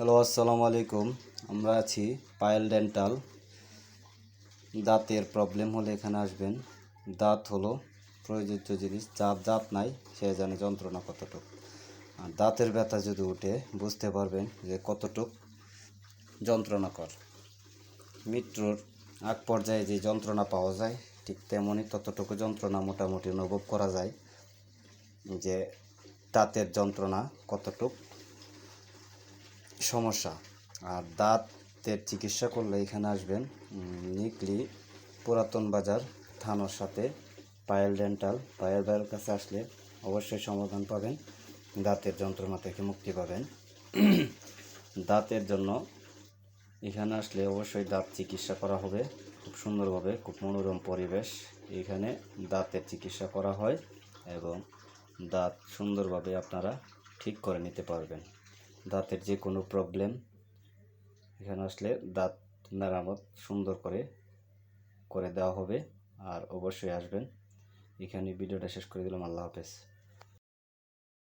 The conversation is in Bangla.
হ্যালো, আসসালামু আলাইকুম। আমরা আছি পায়েল ডেন্টাল। দাঁতের প্রবলেম হলে এখানে আসবেন। দাঁত হলো প্রয়োজিত জিনিস, যার দাঁত নাই, সে জানে যন্ত্রণা কতটুক। আর দাঁতের ব্যথা যদি উঠে, বুঝতে পারবেন যে কতটুক যন্ত্রণাকর মৃত্যুর আগ পর্যায়ে যে যন্ত্রণা পাওয়া যায়, ঠিক তেমনই ততটুকু যন্ত্রণা মোটামুটি অনুভব করা যায় যে দাঁতের যন্ত্রণা কতটুক সমস্যা। আর দাঁতের চিকিৎসা করলে এখানে আসবেন নিকলি পুরাতন বাজার থানার সাথে পায়েল ডেন্টাল। পায়েল ভাইয়ের কাছে আসলে অবশ্যই সমাধান পাবেন, দাঁতের যন্ত্রণা থেকে মুক্তি পাবেন। দাঁতের জন্য এখানে আসলে অবশ্যই দাঁত চিকিৎসা করা হবে, খুব সুন্দরভাবে, খুব মনোরম পরিবেশ। এখানে দাঁতের চিকিৎসা করা হয় এবং দাঁত সুন্দরভাবে আপনারা ঠিক করে নিতে পারবেন। দাঁতের যে কোনো প্রবলেম এখানে আসলে দাঁত মেরামত সুন্দর করে করে দেওয়া হবে। আর অবশ্যই আসবেন। এখানে ভিডিওটা শেষ করে দিলাম। আল্লাহ হাফেজ।